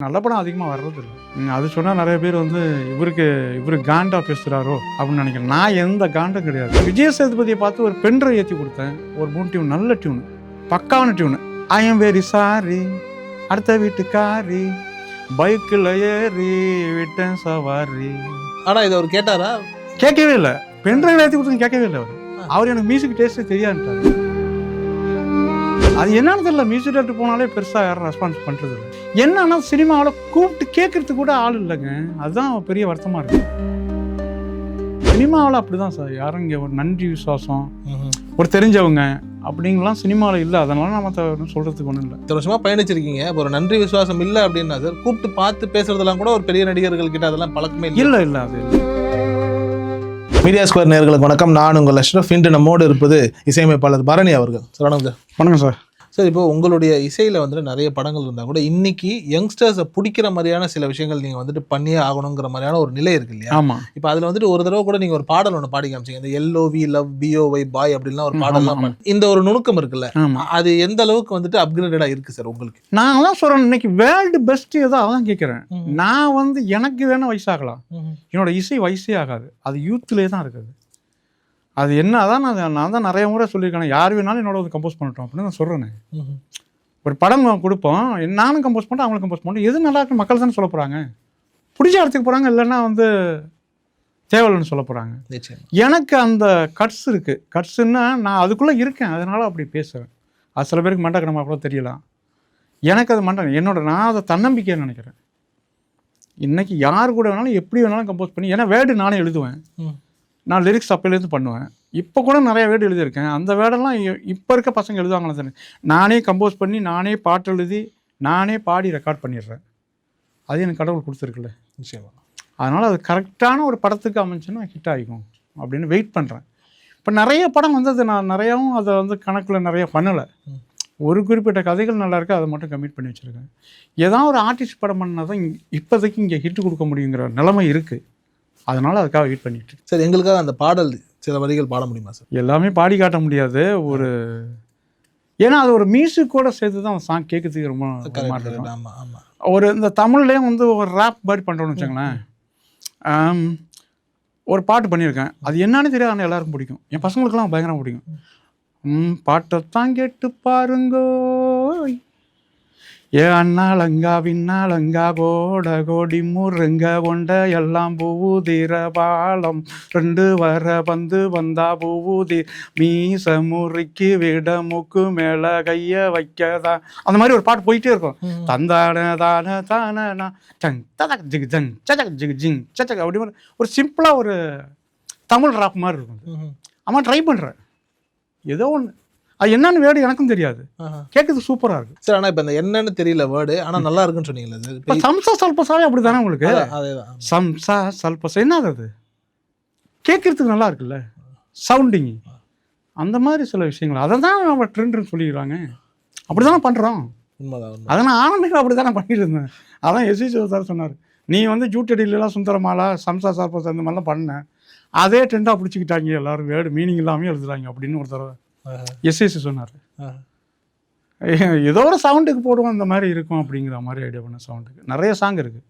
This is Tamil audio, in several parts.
நல்ல படம் அதிகமாக வர்றதில்ல ம், அது சொன்னால் நிறைய பேர் வந்து இவருக்கு இவரு காண்டா பேசுகிறாரோ அப்படின்னு நினைக்கிறேன். நான் எந்த காண்டும் கிடையாது. விஜய் சேதுபதியை பார்த்து ஒரு பென்ட்ரை ஏற்றி கொடுத்தேன். ஒரு மூணு டியூன் நல்ல டியூனு. பக்காவான tune. I am very sorry அடுத்த வீட்டுக்காரி. பைக்கில் ஏறி விட்டேன் சவாரி. ஆனா இதை அவர் கேட்டாரா? கேட்கவே இல்லை. பென்ட்ரைவ் ஏற்றி கொடுத்து கேட்கவே இல்லை அவர். அவர் எனக்கு மியூசிக் டேஸ்ட்டே தெரியாதுட்டார் அது என்னன்னு தெரியல. மியூசிக் டேரக்டர் போனாலே பெருசாக யாரும் ரெஸ்பான்ஸ் பண்ணுறது இல்லை என்னன்னா சினிமாவில் கூப்பிட்டு கேட்கறதுக்கு கூட ஆள் இல்லைங்க. அதுதான் பெரிய வருத்தமாக இருக்கு. சினிமாவில் அப்படிதான் சார். யாரும் இங்கே ஒரு நன்றி விசுவாசம் ஒரு தெரிஞ்சவங்க அப்படிங்கலாம் சினிமாவில் இல்லை. அதனால நம்ம சொல்றதுக்கு ஒன்றும் இல்லை. இத்தனை வருஷமா பயணிச்சிருக்கீங்க. ஒரு நன்றி விசுவாசம் இல்ல அப்படின்னா சார் கூப்பிட்டு பார்த்து பேசுறதெல்லாம் கூட ஒரு பெரிய நடிகர்கள் கிட்ட அதெல்லாம் பழக்கமே இல்லை. இல்லை அது. மீடியா ஸ்கொயர் நேர்களுக்கு வணக்கம். நான் உங்கள் அஷ்ரஃப் இன்று நம்மோடு இருப்பது இசையமைப்பாளர் பரணி அவர்கள். சார் வணக்கம் சார். வணக்கம் சார். சார் இப்போ உங்களுடைய இசையில வந்துட்டு நிறைய படங்கள் இருந்தா கூட இன்னைக்கு யங்ஸ்டர்ஸை பிடிக்கிற மாதிரியான சில விஷயங்கள் நீங்க வந்துட்டு பண்ணியே ஆகணுங்கிற மாதிரியான ஒரு நிலை இருக்கு இல்லையா? ஆமாம் இப்போ அதுல வந்துட்டு ஒரு தடவை கூட நீங்க ஒரு பாடல் ஒன்று பாடி காமிச்சீங்க. இந்த L O V love B O Y boy அப்படின்லாம் ஒரு பாடல்லாம் இந்த ஒரு நுணுக்கம் இருக்குல்ல அது எந்த அளவுக்கு வந்துட்டு அப்கிரேடடா இருக்கு சார் உங்களுக்கு? நான் தான் சொல்கிறேன் இன்னைக்கு வேர்ல்டு பெஸ்ட் ஏதோ அதான் கேட்குறேன் நான் வந்து எனக்கு வேணால் வயசாகலாம். என்னோட இசை வயசே ஆகாது. அது யூத்லேயே தான் இருக்குது. அது என்ன அதான் நான் நான் தான் நிறைய முறை சொல்லியிருக்கேன். யார் வேணாலும் என்னோட வந்து கம்போஸ் பண்ணட்டும் அப்படின்னு நான் சொல்கிறேனே ஒரு படம் கொடுப்போம். நானும் கம்போஸ் பண்ணுறேன் அவங்களும் கம்போஸ் பண்ணுறேன் எது நல்லா இருக்கு மக்கள் தானே சொல்ல போகிறாங்க பிடிச்ச இடத்துக்கு போகிறாங்க இல்லைன்னா வந்து தேவையில்லைன்னு சொல்ல போகிறாங்க எனக்கு அந்த கட்ஸ் இருக்குது கட்ஸுன்னா நான் அதுக்குள்ளே இருக்கேன். அதனால் அப்படி பேசுகிறேன் அது சில பேருக்கு மண்டக்கணமாக கூட தெரியலாம். எனக்கு அது மண்ட என்னோட நான் அதை தன்னம்பிக்கையை நினைக்கிறேன். இன்னைக்கு யார் கூட வேணாலும் எப்படி வேணாலும் கம்போஸ் பண்ணி ஏன்னா வேர்டு நானே எழுதுவேன். நான் லிரிக்ஸ் அப்போலேருந்து பண்ணுவேன். இப்போ கூட நிறைய வேர்டு எழுதியிருக்கேன். அந்த வேர்டெல்லாம் இப்போ இருக்க பசங்க எழுதுவாங்களா தானே நானே கம்போஸ் பண்ணி நானே பாட்டு எழுதி நானே பாடி ரெக்கார்ட் பண்ணிடுறேன். அது எனக்கு கடவுள் கொடுத்துருக்குல்ல. நிச்சயமா. அதனால் அது கரெக்டான ஒரு படத்துக்கு அமைச்சுன்னா ஹிட் ஆகிக்கும் அப்படின்னு வெயிட் பண்ணுறேன் இப்போ நிறைய படம் வந்தது. நான் நிறையாவும் அதை வந்து கணக்கில் நிறைய பண்ணலை. ஒரு குறிப்பிட்ட கதைகள் நல்லா இருக்கு அதை மட்டும் கமிட் பண்ணி வச்சுருக்கேன். ஏதாவது ஒரு ஆர்டிஸ்ட் படம் பண்ணால் தான் இப்போதைக்கு இங்கே ஹிட் கொடுக்க முடியுங்கிற நிலைமை இருக்குது அதனால் அதுக்காக வெயிட் பண்ணிட்டு. சார் எங்களுக்காக அந்த பாடல் சில வரிகள் பாட முடியுமா சார்? எல்லாமே பாடி காட்ட முடியாது. ஒரு ஏன்னா அது ஒரு மியூசிக்கோட சேர்த்து தான் சாங் கேட்கறதுக்கு ரொம்ப ஒரு மாதிரி இருக்கும். ஆமா ஆமா. ஒரு இந்த தமிழ்லேயே வந்து ஒரு ரேப் மாதிரி பண்ணுறோன்னு வச்சுங்களேன் ஒரு பாட்டு பண்ணியிருக்கேன். அது என்னன்னு தெரியாது ஆனால் எல்லாருக்கும் பிடிக்கும். என் பசங்களுக்கெல்லாம் பயங்கரமாக பிடிக்கும். பாட்டைத்தான் கேட்டு பாருங்கோ ஏ அண்ணாளங்கா விண்ணாளங்கா கோட கோடி முருங்க கொண்ட எல்லாம் பூவுதிர பாலம். ரெண்டு வர வந்து வந்தா பூவுதி மீச முறுக்கி விட மூக்கு மேல கைய வைக்கதா. அந்த மாதிரி ஒரு பாட்டு போயிட்டே இருக்கும். தந்தான தான தான சங் ததக் ஜிக் ஜங் சதக் ஜிக் ஜிங் சச்சக் அப்படி மாதிரி ஒரு சிம்பிளாக ஒரு தமிழ் ராப் மாதிரி இருக்கும். ஆமாம் ட்ரை பண்ணுறேன் ஏதோ ஒன்று அது என்னன்னு வேர்டு எனக்கும் தெரியாது. கேட்குறது சூப்பராக இருக்கு. சார் ஆனா இப்ப இந்த என்னன்னு தெரியல வேர்டு ஆனா நல்லா இருக்குன்னு சொன்னீங்களா சார் சம்சா சல்பசாவே அப்படி தானே. உங்களுக்கு சம்சா சல்பசா என்னது அது? கேட்குறதுக்கு நல்லா இருக்குல்ல? சவுண்டிங் அந்த மாதிரி சில விஷயங்கள். அதை தான் நம்ம ட்ரெண்டுன்னு சொல்லிக்கிறாங்க அப்படி தானே பண்ணுறோம் உண்மைதான். உண்மை அதை நான் ஆனந்துக்கு அப்படி தானே பண்ணிட்டு இருந்தேன் அதான் எஸ்வி சிவசார் சொன்னார். நீ வந்து ஜூட்டடிலாம் சுந்தரமாலா சம்சா சார்பஸ் அந்த மாதிரிலாம் பண்ண. அதே ட்ரெண்டாக பிடிச்சிக்கிட்டாங்க எல்லாரும். வேர்டு மீனிங் இல்லாமல் எழுதுறாங்க அப்படின்னு ஒரு தடவை. எஸ்எஸ்சி சொன்னார். ஏதோ ஒரு சவுண்டுக்கு போடுவோம் இந்த மாதிரி இருக்கும் அப்படிங்கிற மாதிரி ஐடியா பண்ண சவுண்டுக்கு நிறைய சாங் இருக்குது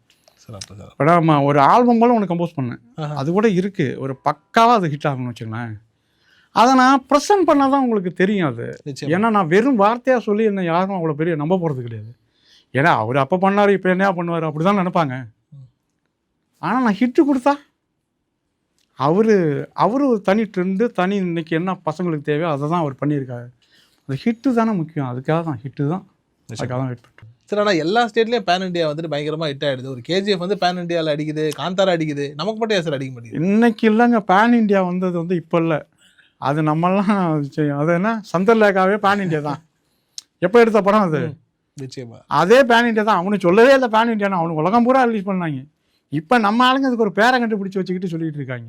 இப்போ நான் ஒரு ஆல்பம் போல ஒன்று கம்போஸ் பண்ணேன். அது கூட இருக்குது ஒரு பக்காவாக அது ஹிட் ஆகணும்னு வச்சுங்களேன் அதை நான் ப்ரெசென்ட் பண்ணால் தான் உங்களுக்கு தெரியும் அது. ஏன்னா நான் வெறும் வார்த்தையாக சொல்லி என்ன யாரும் அவ்வளோ பெரிய நம்ப போகிறது கிடையாது. ஏன்னா அவர் அப்போ பண்ணார் இப்போ என்ன பண்ணுவார் அப்படி தான் நினைப்பாங்க ஆனால் நான் ஹிட்டு கொடுத்தா அவர் அவர் தனி ட்ரெண்டு தனி இன்னைக்கு என்ன பசங்களுக்கு தேவையோ அதை தான் அவர் பண்ணியிருக்காரு. அந்த ஹிட்டு தானே முக்கியம். அதுக்காக தான் ஹிட்டு தான். அதுக்காக தான் வெயிட் பண்ணுறேன் சார் ஆனா எல்லா ஸ்டேட்லயும் பேன் இந்தியா வந்துட்டு பயங்கரமா ஹிட் ஆயிடுது. ஒரு கேஜிஎஃப் வந்து பேன் இந்தியால அடிக்குது காந்தாரா அடிக்குது. நமக்கு மட்டும் சார் அடிக்க மாட்டேங்குது இன்னைக்கு இல்லைங்க பேன் இந்தியா வந்தது வந்து இப்போ இல்லை. அது நம்மெல்லாம் செய்யும். அது என்ன? சந்தர்லேக்காவே பேன் இந்தியா தான். எப்போ எடுத்த படம் அது? நிச்சயமா. அதே பேன் இந்தியா தான். அவனு சொல்லவே இல்லை பேன் இந்தியான்னு அவனுக்கு உலகம் பூரா ரிலீஸ் பண்ணாங்க. இப்போ நம்ம ஆளுங்க அதுக்கு ஒரு பேரை கண்டுபிடிச்சி வச்சுக்கிட்டு சொல்லிட்டு இருக்காங்க.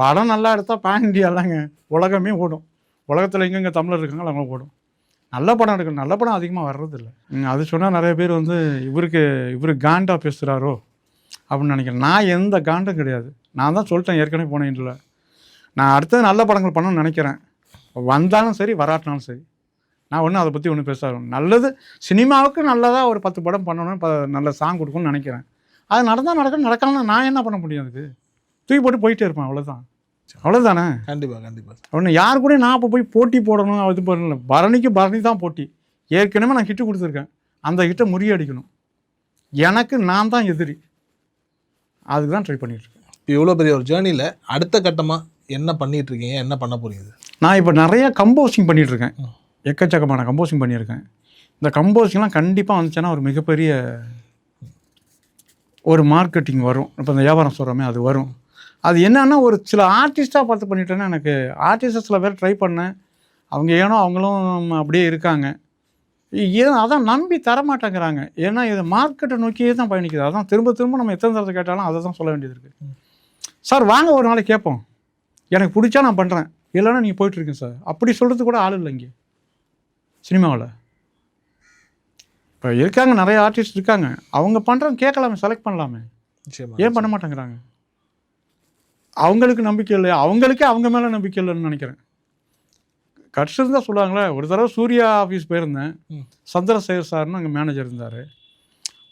படம் நல்லா எடுத்தால் பேன் இண்டியாலாங்க உலகமே ஓடும். உலகத்தில் எங்கெங்கே தமிழர் இருக்காங்களோ அவங்க ஓடும். நல்ல படம் எடுக்கணும் நல்ல படம் அதிகமாக வர்றதில்ல. அது சொன்னால் நிறைய பேர் வந்து இவருக்கு இவர் காண்டா பேசுகிறாரோ அப்படின்னு நினைக்கிறேன். நான் எந்த காண்டும் கிடையாது. நான் தான் சொல்லிட்டேன் ஏற்கனவே போனேன்ல நான் அடுத்தது நல்ல படங்கள் பண்ணணும்னு நினைக்கிறேன். வந்தாலும் சரி வராட்டினாலும் சரி. நான் ஒன்றும் அதை பற்றி ஒன்றும் பேச நல்லது சினிமாவுக்கு நல்லதாக ஒரு பத்து படம் பண்ணணும் நல்ல சாங் கொடுக்கணும்னு நினைக்கிறேன். அது நடந்தால் நடக்கணும் நடக்கலாம் நான் என்ன பண்ண முடியும் அதுக்கு? தூக்கி போட்டு போயிட்டே இருப்பேன் அவ்வளோதான் அவ்வளோதானே கண்டிப்பா கண்டிப்பா. ஒன்று யார் கூட நான் இப்போ போய் போட்டி போடணும் அது பண்ணல. பரணிக்கு பரணி தான் போட்டி. ஏற்கனவே நான் ஹிட்டு கொடுத்துருக்கேன். அந்த ஹிட்டை முறியடிக்கணும். எனக்கு நான் தான் எதிரி. அதுக்கு தான் ட்ரை பண்ணிட்டு இருக்கேன் இப்போ இவ்வளோ பெரிய ஒரு ஜேர்னியில் அடுத்த கட்டமாக என்ன பண்ணிட்டு இருக்கீங்க? என்ன பண்ண போறீங்க? நான் இப்போ நிறைய கம்போசிங் ம். எக்கச்சக்கமான கம்போசிங் பண்ணியிருக்கேன். இந்த கம்போசிங்லாம் கண்டிப்பாக வந்துச்சுன்னா ஒரு மிகப்பெரிய ஒரு மார்க்கெட்டிங் வரும். இப்போ இந்த வியாபாரம் சொல்கிறோமே அது வரும். அது என்னன்னா ஒரு சில ஆர்டிஸ்ட்டாக பார்த்து பண்ணிட்டேன்னா எனக்கு ஆர்டிஸ்ட்டை சில பேர் ட்ரை பண்ணேன். அவங்க ஏனோ அவங்களும் அப்படியே இருக்காங்க. ஏன் அதான் நம்பி தரமாட்டேங்கிறாங்க. ஏன்னா இது மார்க்கெட்டை நோக்கியே தான் பயணிக்குது. அதான் திரும்ப திரும்ப நம்ம எத்தனை தடவை கேட்டாலும் அதை தான் சொல்ல வேண்டியது இருக்குது சார் வாங்க ஒரு நாளைக்கு கேட்போம். எனக்கு பிடிச்சா நான் பண்ணுறேன் இல்லைன்னா நீங்கள் போயிட்டுருக்கீங்க சார். அப்படி சொல்கிறது கூட ஆள் இல்லை இங்கே. சினிமாவில். இப்போ இருக்காங்க நிறைய ஆர்டிஸ்ட் இருக்காங்க. அவங்க பண்ணுறவங்க கேட்கலாமே செலக்ட் பண்ணலாமே. ஏன் பண்ண மாட்டேங்கிறாங்க? அவங்களுக்கு நம்பிக்கை இல்லை அவங்களுக்கே அவங்க மேலே நம்பிக்கை இல்லைன்னு நினைக்கிறேன். கட்சி இருந்தால் சொல்லுவாங்களே ஒரு தடவை சூர்யா ஆஃபீஸ் போயிருந்தேன். சந்திரசேகர் சார்னு அங்கே மேனேஜர் இருந்தார்.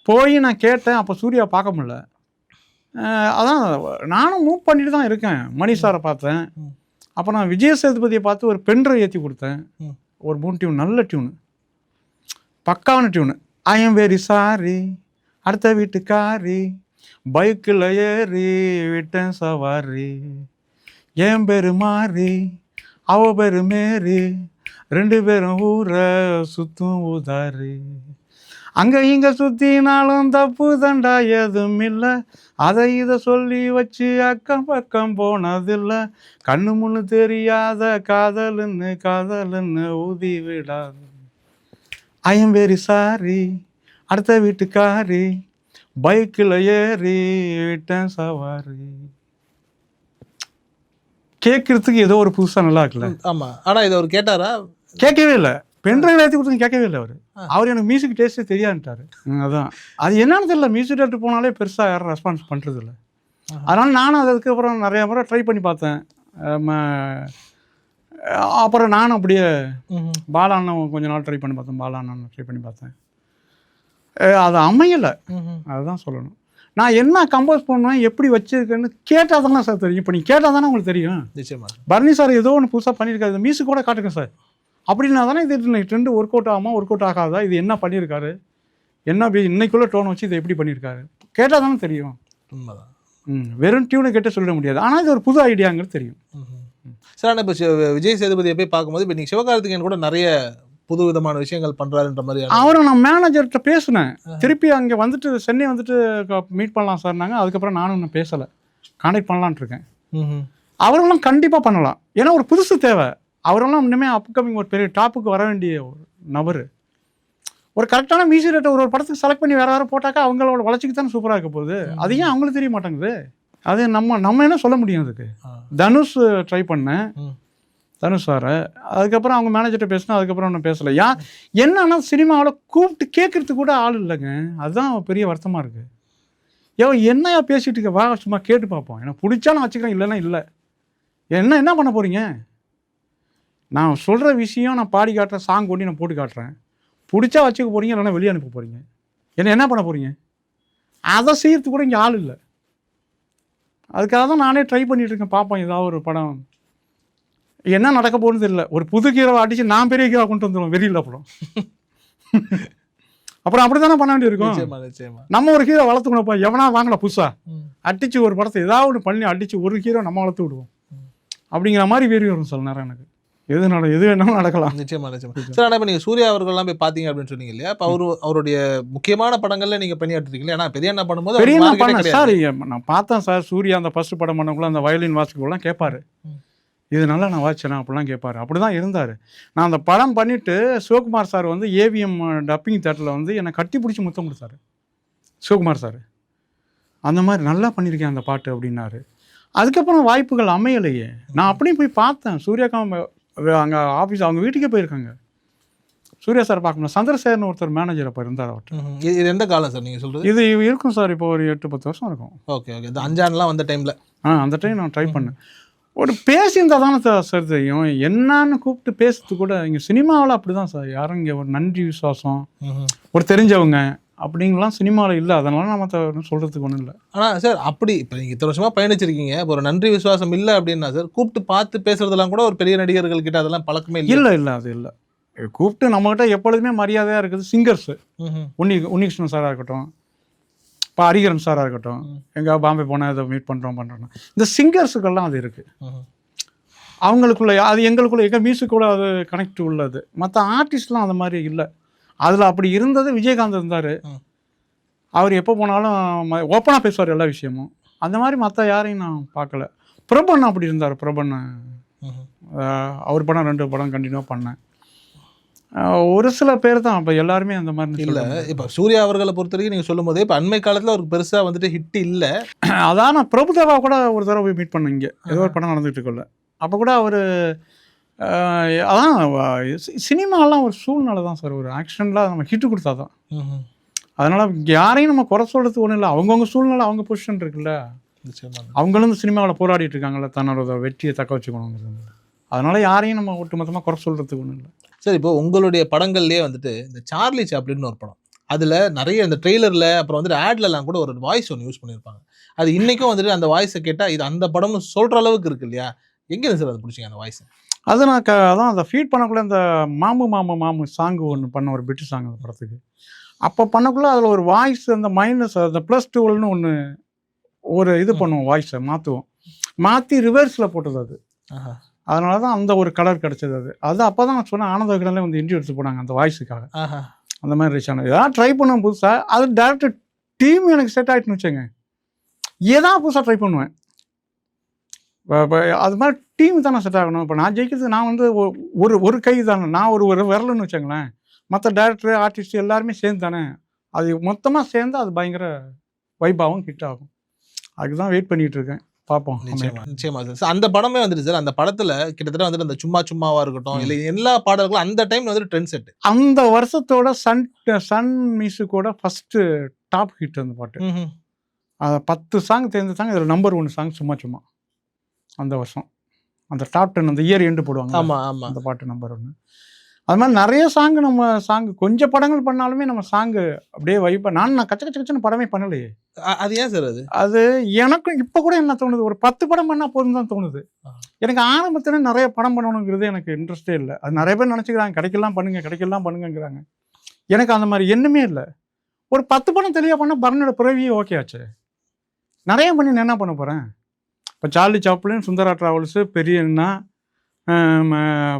போய் நான் கேட்டேன் அப்போ சூர்யா பார்க்க முடியல. அஹ் அதான் நானும் மூவ் பண்ணிட்டு தான் இருக்கேன். மணி சாரை பார்த்தேன். அப்போ நான் விஜய் சேதுபதியை பார்த்து ஒரு பென்ட்ரை ஏற்றி கொடுத்தேன். ஒரு மூணு டியூன் நல்ல டியூனு பக்காவான tune I am very sorry அடுத்த வீட்டுக்காரி. பைக்கில் ஏறி விட்டேன் சவாரி. என் பேரு மாறி அவ பேரு மேரி ரெண்டு பேரும் ஊரை சுத்தும் ஊதாரி. அங்கே இங்கே சுற்றினாலும் தப்பு தண்டா எதுவும் இல்லை. அதை இதை சொல்லி வச்சு அக்கம் பக்கம் போனதில்லை. கண்ணு முன்னு தெரியாத காதலுன்னு காதலுன்னு ஊதி விடாது. ஐ எம் வெரி சாரி அடுத்த வீட்டுக்காரி பைக்கில் ஏறி விட்டேன் சவாரி. கேட்கறதுக்கு ஏதோ ஒரு புதுசாக நல்லா இருக்குல்ல? ஆமா. ஆனா இதை அவர் கேட்டாரா? கேட்கவே இல்லை. பென்ட்ரைவ் ஏற்றி கொடுத்து கேட்கவே இல்லை அவர். அவர் எனக்கு மியூசிக் டேஸ்ட்டே தெரியாதுட்டாரு அதான். அது என்னன்னு தெரியல. மியூசிக் டேரக்டர் போனாலே பெருசாக யாரும் ரெஸ்பான்ஸ் பண்ணுறது இல்லை. அதனால நானும் அதுக்கப்புறம் நிறைய முறை ட்ரை பண்ணி பார்த்தேன். அப்புறம் நானும் அப்படியே. பாலாண்ணன் கொஞ்ச நாள் ட்ரை பண்ணி பார்த்தேன். பாலாண்ணன் ட்ரை பண்ணி பார்த்தேன். அது அமையலை. அதுதான் சொல்லணும். நான் என்ன கம்போஸ் பண்ணுவேன் எப்படி வச்சிருக்கேன்னு கேட்டால் தானே சார் தெரியும். இப்போ நீங்கள் கேட்டால் தானே உங்களுக்கு தெரியும். நிச்சயமா. பரணி சார் ஏதோ ஒன்று புதுசாக பண்ணியிருக்காரு. மியூசிக் கூட காட்டுங்க சார். அப்படின்னா தானே இது ட்ரெண்டு ஒர்க் அவுட் ஆகாமா ஒர்க் அவுட் ஆகாதா? இது என்ன பண்ணியிருக்காரு? என்ன இன்னைக்குள்ள டோன் வச்சு இதை எப்படி பண்ணியிருக்காரு? கேட்டால் தானே தெரியும். உண்மைதான். ம் வெறும் டியூனை கேட்டு சொல்ல முடியாது. ஆனால் இது ஒரு புது ஐடியாங்கிறது தெரியும். சார் ஆனால் இப்போ விஜய் சேதுபதியை போய் பார்க்கும்போது இப்போ நீங்கள் சிவகார்த்திகேயன் கூட நிறைய புது விதமான விஷயங்கள் பண்றாருன்ற மாதிரி அவரை நான் மேனேஜர்கிட்ட பேசினேன். திருப்பி அங்கே வந்துட்டு சென்னை வந்துட்டு மீட் பண்ணலாம் சார்னாங்க அதுக்கப்புறம் நானும் இன்னும் பேசலை. கான்டாக்ட் பண்ணலான்ட்டு இருக்கேன். அவரெல்லாம் கண்டிப்பாக பண்ணலாம். ஏன்னா ஒரு புதுசு தேவை. அவரெல்லாம் இன்னுமே அப்கமிங் ஒரு பெரிய டாப்புக்கு வர வேண்டிய ஒரு நபர். ஒரு கரெக்டான மியூசிக் ரேட்டை ஒரு ஒரு படத்துக்கு செலக்ட் பண்ணி வேற வேற போட்டாக்கா அவங்களோட வளர்ச்சிக்கு தானே சூப்பராக இருக்க போகுது. அது ஏன் அவங்களுக்கு தெரிய மாட்டேங்குது? அது நம்ம நம்ம என்ன சொல்ல முடியும் அதுக்கு. தனுஷ் ட்ரை பண்ணேன். தனுஷ் சார் அதுக்கப்புறம் அவங்க மேனேஜர்கிட்ட பேசினா அதுக்கப்புறம் ஒன்றும் பேசலை. ஏன் என்னன்னா சினிமாவில் கூப்பிட்டு கேட்கறதுக்கு கூட ஆள் இல்லைங்க. அதுதான் பெரிய வருத்தமாக இருக்குது ஏ என்னையா பேசிகிட்டு இருக்க? வா சும்மா கேட்டு பார்ப்போம் எனக்கு பிடிச்சா நான் வச்சுக்கிறேன் இல்லைன்னா இல்லை. என்ன என்ன பண்ண போகிறீங்க நான் சொல்கிற விஷயம் நான் பாடி காட்டுறேன் சாங் கொண்டு நான் போட்டு காட்டுறேன். பிடிச்சா வச்சுக்க போகிறீங்க இல்லைன்னா வெளியே அனுப்ப போகிறீங்க என்ன என்ன பண்ண போகிறீங்க அதை செய்யறதுக்கு கூட இங்கே ஆள் இல்லை. அதுக்காக தான் நானே ட்ரை பண்ணிகிட்டு இருக்கேன். பார்ப்போம் ஏதாவது ஒரு படம் என்ன நடக்க போகுதுன்னு தெரியல. ஒரு புது ஹீரோவை அடிச்சு நான் பெரிய ஹீரோ கொண்டு வந்துடுவோம் வெறியில் அப்புறம். அப்புறம் அப்படி தானே பண்ண வேண்டியிருக்கும்? நம்ம ஒரு ஹீரோ வளர்த்துக்கணும்ப்பா எவனா வாங்கல புதுசா. அடிச்சு ஒரு படத்தை ஏதாவது ஒன்று பண்ணி அடிச்சு ஒரு ஹீரோ நம்ம வளர்த்து விடுவோம். அப்படிங்கிற மாதிரி வெறி வரும் சில நேரம் எனக்கு. எது நட எது வேணாலும் நடக்கலாம். நிச்சயமா நிச்சயமா. சார் ஆனால் இப்போ நீங்கள் சூர்யா அவர்கள்லாம் போய் பார்த்தீங்க அப்படின்னு சொன்னீங்க இல்லையா? அப்போ அவரு அவருடைய முக்கியமான படங்கள்ல நீங்க பணியாற்றிருக்கீங்க ஏன்னா பெரிய அண்ணா பண்ணும்போது பெரிய நான். சார் நான் பார்த்தேன் சார் சூர்யா அந்த ஃபர்ஸ்ட் படம் பண்ணக்குள்ள அந்த வயலின் வாசிக்கலாம் கேட்பாரு. இது நல்லா நான் வாசிச்சேன்? அப்படிலாம் கேட்பாரு அப்படி தான் இருந்தார். நான் அந்த படம் பண்ணிவிட்டு சிவகுமார் சார் வந்து ஏவிஎம் டப்பிங் தேட்டரில் வந்து என்னை கட்டி பிடிச்சி முத்தம் கொடுத்தாரு. சிவகுமார் சார். அந்த மாதிரி நல்லா பண்ணியிருக்கேன் அந்த பாட்டு அப்படின்னாரு. அதுக்கப்புறம் வாய்ப்புகள் அமையலையே. நான் அப்படியும் போய் பார்த்தேன். சூர்யாக்கா அங்கே ஆஃபீஸ் அவங்க வீட்டுக்கே போயிருக்காங்க. சூர்யா சார் பார்க்கணும் சந்திரசேகர்னு ஒருத்தர் மேனேஜர் அப்போ இருந்தார் அவர்கிட்ட. இது எந்த காலம் சார் நீங்க சொல்றது? இது இருக்கும் சார் இப்போ ஒரு எட்டு பத்து வருஷம் இருக்கும். Okay okay. இந்த அஞ்சான்லாம் வந்த டைம்ல ஆ அந்த டைம் நான் ட்ரை பண்ணேன். ஒரு பேசியிருந்தா தானே சார் சார் தெரியும். என்னன்னு கூப்பிட்டு பேசுறது கூட இங்கே சினிமாவில் அப்படி தான் சார். யாரும் இங்கே ஒரு நன்றி விசுவாசம். ஒரு தெரிஞ்சவங்க அப்படிங்கலாம் சினிமாவில் இல்லை. அதனால நம்ம சொல்றதுக்கு ஒன்றும் இல்லை. ஆனா சார் அப்படி இப்போ நீங்க இத்தனை வருஷமா பயணிச்சிருக்கீங்க. இப்போ ஒரு நன்றி விசுவாசம் இல்லை அப்படின்னா சார் கூப்பிட்டு பார்த்து பேசுறதெல்லாம் கூட ஒரு பெரிய நடிகர்கள் கிட்ட அதெல்லாம் பழக்கமே இல்லை இல்லை இல்லை அது இல்லை. கூப்பிட்டு நம்மகிட்ட எப்பொழுதுமே மரியாதையாக இருக்குது சிங்கர்ஸு. உன்னி உன்னிகிருஷ்ணன் சாராக இருக்கட்டும். இப்போ ஹரிகரன் சாராக இருக்கட்டும் ம். எங்கே பாம்பே போனால் இதை மீட் பண்ணுறோம் பண்ணுறோம் இந்த சிங்கர்ஸுக்கெல்லாம் அது இருக்குது. அவங்களுக்குள்ள அது எங்களுக்குள்ள எங்கள் மியூசிக் கூட அது கனெக்ட் உள்ளது. மற்ற ஆர்டிஸ்ட்லாம் அந்த மாதிரி இல்லை. அதில் அப்படி இருந்தது விஜயகாந்த் இருந்தார். அவர் எப்போ போனாலும் ஓப்பனாக பேசுவார் எல்லா விஷயமும். அந்த மாதிரி மற்ற யாரையும் நான் பார்க்கல. பிரபன் அப்படி இருந்தார் பிரபன். அவர் படம் ரெண்டு படம் கண்டினியூவாக பண்ணேன். ஒரு சில பேர் தான் இப்போ எல்லாருமே அந்த மாதிரி இல்ல. இப்போ சூர்யா அவர்களை பொறுத்த வரைக்கும் நீங்க சொல்லும் போதே இப்போ அண்மை காலத்துல அவருக்கு பெருசா வந்துட்டு ஹிட் இல்ல. அதான் நான் பிரபுதேவா கூட ஒரு தடவை போய் மீட் பண்ணேன் இங்கே. ஏதோ ஒரு படம் நடந்துகிட்டு இருக்கல அப்போ கூட அவர் அதான் சினிமாலாம் ஒரு சூழ்நிலை தான் சார். ஒரு ஆக்ஷன்லாம் நம்ம ஹிட்டு கொடுத்தா தான். அதனால் யாரையும் நம்ம குறை சொல்கிறது ஒன்றும் இல்லை. அவங்கவுங்க சூழ்நிலை அவங்க பொசிஷன் இருக்குல்ல. அவங்களும் இந்த சினிமாவில் போராடிட்டு இருக்காங்கல்ல தன்னோட வெற்றியை தக்க வச்சுக்கணுங்கிறது. அதனால் யாரையும் நம்ம ஒட்டுமொத்தமாக குறை சொல்கிறதுக்கு ஒன்றும் இல்லை. சரி இப்போ உங்களுடைய படங்கள்லயே வந்துட்டு இந்த சார்லி சாப்ளின்னு ஒரு படம். அதுல நிறைய இந்த ட்ரெய்லர்ல அப்புறம் வந்துட்டு ஆட்ல எல்லாம் கூட ஒரு வாய்ஸ் ஒன்று யூஸ் பண்ணியிருப்பாங்க அது இன்னைக்கும் வந்துட்டு அந்த வாய்ஸை கேட்டா இது அந்த படம்னு சொல்ற அளவுக்கு இருக்கு இல்லையா? எங்க இருந்து சார் அது பிடிச்சிங்க அந்த வாய்ஸ்? அது நான் க அதான் அந்த ஃபீட் பண்ணக்குள்ள இந்த மாமு மாமு மாமு சாங்கு ஒன்று பண்ண ஒரு பிட்டு சாங் அந்த படத்துக்கு. அப்போ பண்ணக்குள்ள அதில் ஒரு வாய்ஸ் அந்த மைனஸ் அந்த ப்ளஸ் டுவெல்னு ஒன்று ஒரு இது. பண்ணுவோம் வாய்ஸை மாற்றுவோம் மாற்றி ரிவர்ஸில் போட்டது அது. அதனால தான் அந்த ஒரு கலர் கிடச்சது அது. அது அப்போ தான் நான் சொன்னேன் ஆனந்த விகடனில் வந்து இன்டர்வியூ எடுத்து போனாங்க அந்த வாய்ஸுக்காக அந்த மாதிரி ரீச் ஆனது ஏதாவது ட்ரை பண்ண புதுசாக அது டேரக்டர் டீம் எனக்கு செட் ஆகிட்டுன்னு வச்சுங்க ஏதாவது புதுசாக ட்ரை பண்ணுவேன். இப்ப- அது மாதிரி டீம் தானே செட் ஆகணும். இப்போ நான் ஜெயிக்கிறது நான் வந்து ஒரு ஒரு கை தானே. நான் ஒரு ஒரு விரலுன்னு வச்சுங்களேன் மற்ற டேரக்டர் ஆர்டிஸ்ட் எல்லாருமே சேர்ந்து தானே. அது மொத்தமாக சேர்ந்து அது பயங்கர வைபாவும் ஹிட் ஆகும். அதுக்கு தான் வெயிட் பண்ணிட்டு இருக்கேன். பார்ப்போம் நிச்சயமா நிச்சயமா. சார் அந்த படமே வந்துட்டு சார். அந்த படத்துல கிட்டத்தட்ட வந்துட்டு அந்த சும்மா சும்மாவா இருக்கட்டும். இல்ல எல்லா பாடல்களும் அந்த டைம்ல வந்துட்டு ட்ரெண்ட் செட் அந்த வருஷத்தோட சன் சன் மியூசிக்கோட ஃபஸ்ட்டு டாப் ஹிட் அந்த பாட்டு. அது பத்து சாங் தேர்ந்த சாங் இதில் நம்பர் ஒன் சாங் சும்மா சும்மா. அந்த வருஷம். அந்த டாப் டென் அந்த இயர் எண்டு போடுவாங்க ஆமா ஆமா. அந்த பாட்டு நம்பர் ஒன்று அது மாதிரி நிறைய சாங் நம்ம சாங் கொஞ்சம் படங்கள் பண்ணாலுமே நம்ம சாங்கு அப்படியே வைப்பா நான் நான் கச்ச கச்ச கச்சன்னு படமே பண்ணலையே. அது ஏன் சார் அது? அது எனக்கும் இப்போ கூட என்ன தோணுது? ஒரு பத்து படம் பண்ணால் போதும் தான் தோணுது. எனக்கு ஆரம்பத்துல நிறைய படம் பண்ணணுங்கிறது எனக்கு இன்ட்ரெஸ்டே இல்லை. அது நிறைய பேர் நினச்சிக்கிறாங்க கிடைக்கலாம் பண்ணுங்க கிடைக்கலாம் பண்ணுங்கங்கிறாங்க. எனக்கு அந்த மாதிரி எண்ணமே இல்லை. ஒரு பத்து படம் தெளிவாக பண்ணால் பரனோட பிறவியே ஓகே ஆச்சு. நிறைய பண்ணி நான் என்ன பண்ண போகிறேன் இப்போ சார்லி சாப்ளின் சுந்தரா டிராவல்ஸு பெரிய அண்ணா ஆம், ஆஹ்,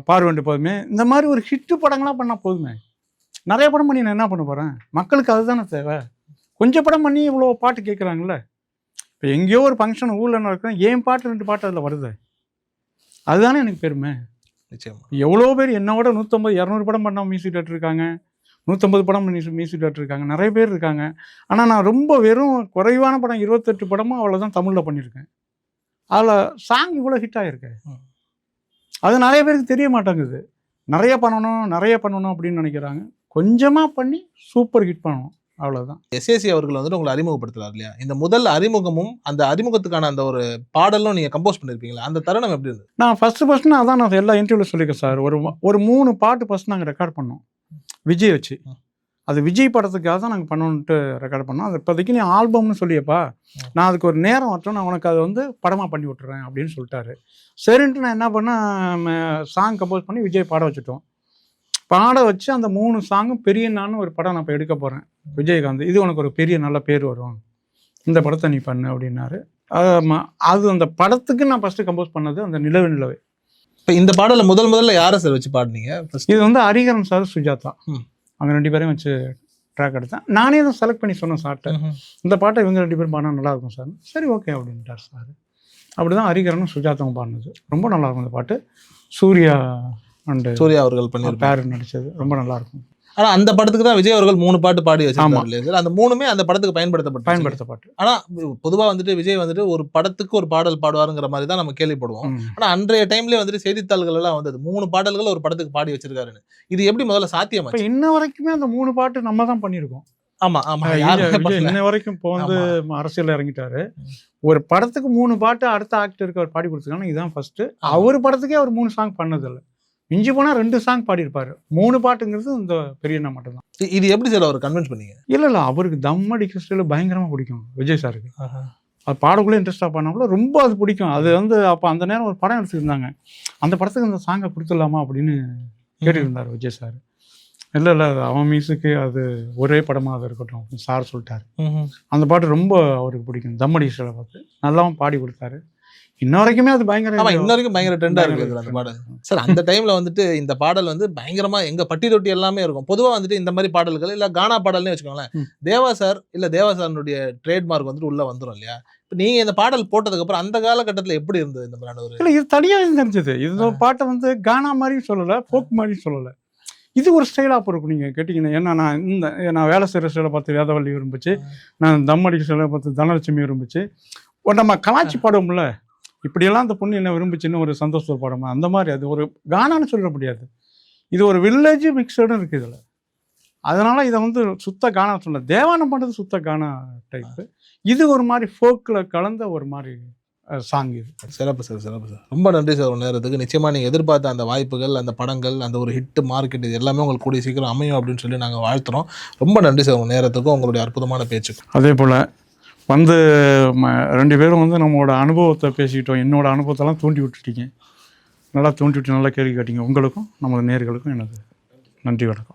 பார்வண்டு போதுமே. இந்த மாதிரி ஒரு ஹிட்டு படங்களாக பண்ணால் போதுமே. நிறைய படம் பண்ணி நான் என்ன பண்ண போகிறேன் மக்களுக்கு அதுதானே தேவை. கொஞ்சம் படம் பண்ணி இவ்வளோ பாட்டு கேட்குறாங்கல்ல இப்போ எங்கேயோ ஒரு ஃபங்க்ஷன் ஊரில் நடக்கும் ஏன் பாட்டு ரெண்டு பாட்டு அதில் வருது? அதுதானே எனக்கு பெருமை. நிச்சயமா. எவ்வளோ பேர் என்னோட நூற்றம்பது இரநூறு படம் பண்ண மியூசிக் டேரக்டர் இருக்காங்க. நூற்றம்பது படம் மியூசிக் மியூசிக் டேரக்டர் இருக்காங்க. நிறைய பேர் இருக்காங்க. ஆனால் நான் ரொம்ப வெறும் குறைவான படம் இருபத்தெட்டு படமும் அவ்வளோதான் தமிழில் பண்ணியிருக்கேன். அதில் சாங் இவ்வளோ ஹிட் ஆகிருக்கு. அது நிறைய பேருக்கு தெரிய மாட்டேங்குது. நிறைய பண்ணணும் நிறைய பண்ணணும் அப்படின்னு நினைக்கிறாங்க. கொஞ்சமாக பண்ணி சூப்பர் ஹிட் பண்ணணும் அவ்வளோதான் எஸ்ஏசி அவர்கள் வந்துட்டு உங்களை அறிமுகப்படுத்துறாரு இல்லையா? இந்த முதல் அறிமுகமும் அந்த அறிமுகத்துக்கான அந்த ஒரு பாடலும் நீங்க கம்போஸ் பண்ணிருப்பீங்களா? அந்த தருணம் எப்படி இருந்தது? நான் ஃபஸ்ட்டு நான் அதான் நான் எல்லா இன்டர்வியூவில் சொல்லியிருக்கேன் சார். ஒரு ஒரு மூணு பாட்டு ஃபஸ்ட் நாங்கள் ரெக்கார்ட் பண்ணோம். விஜய் வச்சு. அது விஜய் படத்துக்காக தான் நாங்கள் பண்ணணுன்ட்டு ரெக்கார்ட் பண்ணோம். அது இப்போதைக்கு நீ ஆல்பம்னு சொல்லியப்பா. நான் அதுக்கு ஒரு நேரம் வரட்டும். நான் உனக்கு அதை வந்து படமாக பண்ணி விட்டுறேன் அப்படின்னு சொல்லிட்டாரு. சரின்ட்டு நான் என்ன பண்ணேன் சாங் கம்போஸ் பண்ணி விஜய் பாட வச்சுட்டோம். பாட வச்சு அந்த மூணு சாங்கும் பெரிய நான்னு ஒரு படம் நான் இப்போ எடுக்க போகிறேன் விஜயகாந்த் இது உனக்கு ஒரு பெரிய நல்ல பேர் வரும். இந்த படத்தை நீ பண்ணு அப்படின்னாரு. அது அந்த படத்துக்கு நான் ஃபஸ்ட்டு கம்போஸ் பண்ணது அந்த நிலவு நிலவு. இப்ப இந்த பாடல முதல் முதல்ல யாரை சார் வச்சு பாடுனீங்க? இது வந்து ஹரிகரன் சார் சுஜாதா. அவங்க ரெண்டு பேரையும் வச்சு ட்ராக் எடுத்தேன். நானே தான் செலக்ட் பண்ணி சொன்னேன் சார்ட்ட. இந்த பாட்டை இவங்க ரெண்டு பேரும் பாடினா நல்லா இருக்கும் சார் சரி ஓகே அப்படின்ட்டார் சார் அப்படிதான் ஹரிகரனும் சுஜாதாவும் பாடினது. ரொம்ப நல்லா இருக்கும் இந்த பாட்டு. சூர்யா அண்டு சூர்யா அவர்கள் பண்ணிருப்பாரு பேர் நடிச்சது. ரொம்ப நல்லா ஆனா அந்த படத்துக்கு தான் விஜய் அவர்கள் மூணு பாட்டு பாடி. வச்சிருக்காரு இல்லையா? சார் அந்த மூணுமே அந்த படத்துக்கு பயன்படுத்தப்பட்ட பயன்படுத்த பாட்டு ஆனா பொதுவா வந்துட்டு விஜய் வந்துட்டு ஒரு படத்துக்கு ஒரு பாடல் பாடுவாருங்கிற மாதிரி தான் நம்ம கேள்விப்படுவோம். ஆனா அன்றைய டைம்ல வந்துட்டு செய்தித்தாள்கள் எல்லாம் வந்தது. மூணு பாடல்கள் ஒரு படத்துக்கு பாடி வச்சிருக்காருன்னு. இது எப்படி முதல்ல இப்போ சாத்தியமாச்சு இன்ன வரைக்குமே அந்த மூணு பாட்டு நம்ம தான் பண்ணியிருக்கோம். ஆமா ஆமா. இன்ன வரைக்கும் இப்போ வந்து அரசியல் இறங்கிட்டாரு. ஒரு படத்துக்கு மூணு பாட்டு அடுத்த ஆக்டருக்கு அவர் பாடி கொடுத்துருக்காங்க இதுதான் ஃபர்ஸ்ட். அவர் படத்துக்கே அவர் மூணு சாங் பண்ணதில்லை. மிஞ்சி போனா ரெண்டு சாங் பாடியிருப்பாரு. மூணு பாட்டுங்கிறது இந்த பெரியண்ணா மட்டும்தான். இது எப்படி சார் அவர் கன்வின்ஸ் பண்ணீங்க? இல்ல இல்ல அவருக்கு தம் அடிக்கிற ஸ்டைல பயங்கரமா பிடிக்கும் விஜய் சாருக்கு. அது பாடக்குள்ளே இன்ட்ரெஸ்டாக பண்ணாப்புல ரொம்ப அது பிடிக்கும். அது வந்து அப்போ அந்த நேரம் ஒரு படம் எடுத்துருந்தாங்க. அந்த படத்துக்கு இந்த சாங்கை கொடுத்துடலாமா அப்படின்னு கேட்டுருந்தார் விஜய் சார். இல்லை இல்லை அது அவன் மியூசிக்கு அது ஒரே படமாக அது இருக்கட்டும் அப்படின்னு சார் சொல்லிட்டாரு. அந்த பாட்டு ரொம்ப அவருக்கு பிடிக்கும். தம்மடி ஸ்டைலை பார்த்து. நல்லாவும் பாடி கொடுத்தாரு. இன்ன வரைக்குமே அது பயங்கர ஆமா இன்ன வரைக்கும் பயங்கர ட்ரெண்டா இருக்கு அந்த பாடல். சார் அந்த டைம்ல வந்துட்டு இந்த பாடல் வந்து பயங்கரமா எங்க பட்டி தொட்டி எல்லாமே இருக்கும். பொதுவா வந்துட்டு இந்த மாதிரி பாடல்கள் இல்ல கானா பாடல்னே வச்சுக்கோங்களேன். தேவா சார் இல்ல தேவா சாருடைய ட்ரேட்மார்க் வந்துட்டு உள்ள வந்துரும் இல்லையா? இப்ப நீங்க இந்த பாடல் போட்டதுக்கு அப்புறம் அந்த காலகட்டத்துல எப்படி இருந்தது இந்த மாதிரியான ஒரு இல்லை இது தனியாக தெரிஞ்சது. இது பாட்டை வந்து கானா மாதிரியும் சொல்லலை ஃபோக் மாதிரியும் சொல்லலை. இது ஒரு ஸ்டைலாக அப்போ இருக்கும் நீங்கள் கேட்டிங்கன்னா ஏன்னா நான் இந்த நான் வேலை செய்கிற ஸ்டைலை பார்த்து வேதவள்ளி விரும்புச்சு. நான் தம் அடிக்கிற ஸ்டைலை பார்த்து தனலட்சுமி விரும்புச்சு. நம்ம கலாச்சி பாடுவோம்ல. இப்படியெல்லாம் அந்த பொண்ணு என்ன விரும்புச்சுன்னு ஒரு சந்தோஷ பாடமா? அந்த மாதிரி அது ஒரு கானான்னு சொல்ல முடியாது. இது ஒரு வில்லேஜ் மிக்சடும் இருக்குது இதில். அதனால இதை வந்து சுத்த கானா சொல்ல தேவானம் பண்ணுறது சுத்த கானா டைப்பு இது ஒரு மாதிரி ஃபோக்கில் கலந்த ஒரு மாதிரி சாங் இது. சிறப்பு சார் சிறப்பு சார். ரொம்ப நன்றி சார் ஒரு நேரத்துக்கு. நிச்சயமா நீங்க எதிர்பார்த்த அந்த வாய்ப்புகள் அந்த படங்கள் அந்த ஒரு ஹிட் மார்க்கெட் இது எல்லாமே உங்களுக்கு கூடிய சீக்கிரம் அமையும் அப்படின்னு சொல்லி நாங்க வாழ்த்துறோம். ரொம்ப நன்றி சார் உங்க நேரத்துக்கும் உங்களுடைய அற்புதமான பேச்சுக்கு. அதே போல் வந்து ம ரெண்டு பேரும் வந்து நம்மளோட அனுபவத்தை பேசிக்கிட்டோம். என்னோட அனுபவத்தெல்லாம் தூண்டி விட்டுட்டீங்க. நல்லா தூண்டி விட்டு நல்லா கேள்வி கேட்டீங்க. உங்களுக்கும் நமது நேர்களுக்கும் எனது நன்றி வணக்கம்.